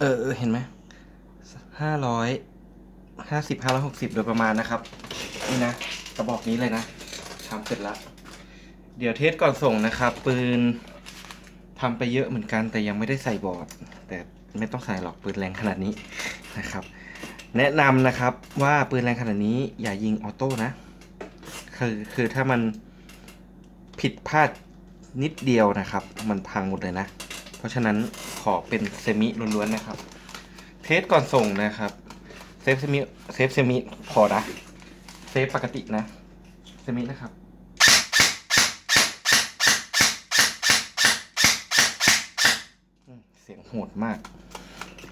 เออเห็นไหมห้าร้อยห้าสิบห้าร้อยหกสิบโดยประมาณนะครับ นี่นะกระบอกนี้เลยนะทำเสร็จละเดี๋ยวเทสก่อนส่งนะครับ ปืนทำไปเยอะเหมือนกันแต่ยังไม่ได้ใส่บอร์ด แต่ไม่ต้องใส่หรอกปืนแรงขนาดนี้นะครับ แนะนำนะครับว่าปืนแรงขนาดนี้อย่ายิงออโต้นะ คือคือถ้ามันผิดพลาดนิดเดียวนะครับ มันพังหมดเลยนะ เพราะฉะนั้นขอเป็นเซมิล้วนๆนะครับ เทสก่อนส่งนะครับเซฟเซมิเซฟเซมิพอนะเซฟปกตินะเซมินะครับเสียงโหดมาก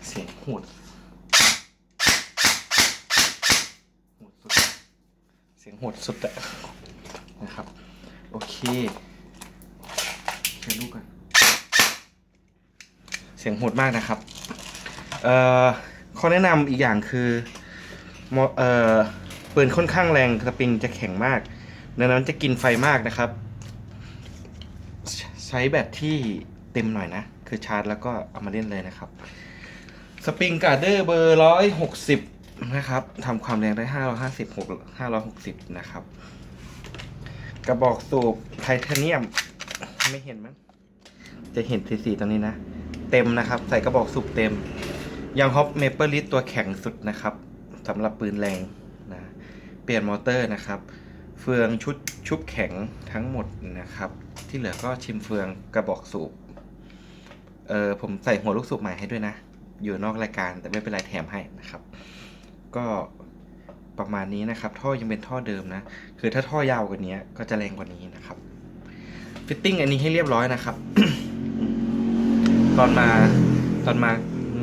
เสียงโหดโหดสุด เสียงโหดสุดอะนะครับ โอเคเชิญลูกกัน เสียงโหดมากนะครับเอ่อข้อแนะนำอีกอย่างคือเอ่อปืนค่อนข้างแรงสปริงจะแข็งมากดังนั้นจะกินไฟมากนะครับ ใช้แบตที่เต็มหน่อยนะ คือชาร์จแล้วก็เอามาเล่นเลยนะครับสปริงการ์เดอร์เบอร์ร้อยหกสิบนะครับทำความแรงได้ห้าร้อยห้าสิบหกห้าร้อยหกสิบนะครับ กระบอกสูบไทเทเนียม ไม่เห็นมั้งจะเห็นสีสีตรงนี้นะ เต็มนะครับ ใส่กระบอกสูบเต็มยังฮอปเมเปิลลิสตัวแข็งสุดนะครับสำหรับปืนแรงนะเปลี่ยนมอเตอร์นะครับ เฟืองชุดชุบแข็งทั้งหมดนะครับ ที่เหลือก็ชิมเฟืองกระบอกสูบเออผมใส่หัวลูกสูบใหม่ให้ด้วยนะ อยู่นอกรายการแต่ไม่เป็นไรแถมให้นะครับ ก็ประมาณนี้นะครับ ท่อยังเป็นท่อเดิมนะ คือถ้าท่อยาวกว่านี้ก็จะแรงกว่านี้นะครับ ฟิตติ้งอันนี้ให้เรียบร้อยนะครับ ตอนมาตอนมา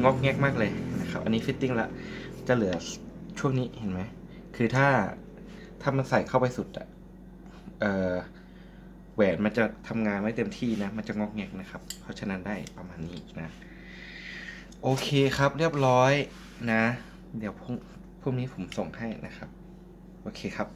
งอกแงกมากเลยนะครับ อันนี้ฟิตติ้งละจะเหลือช่วงนี้เห็นไหม คือถ้าถ้ามันใส่เข้าไปสุดอะเออแหวนมันจะทำงานไม่เต็มที่นะ มันจะงอกแงกนะครับ เพราะฉะนั้นได้ประมาณนี้นะ โอเคครับเรียบร้อยนะ เดี๋ยวพรุ่งพรุ่งนี้ผมส่งให้นะครับ โอเคครับ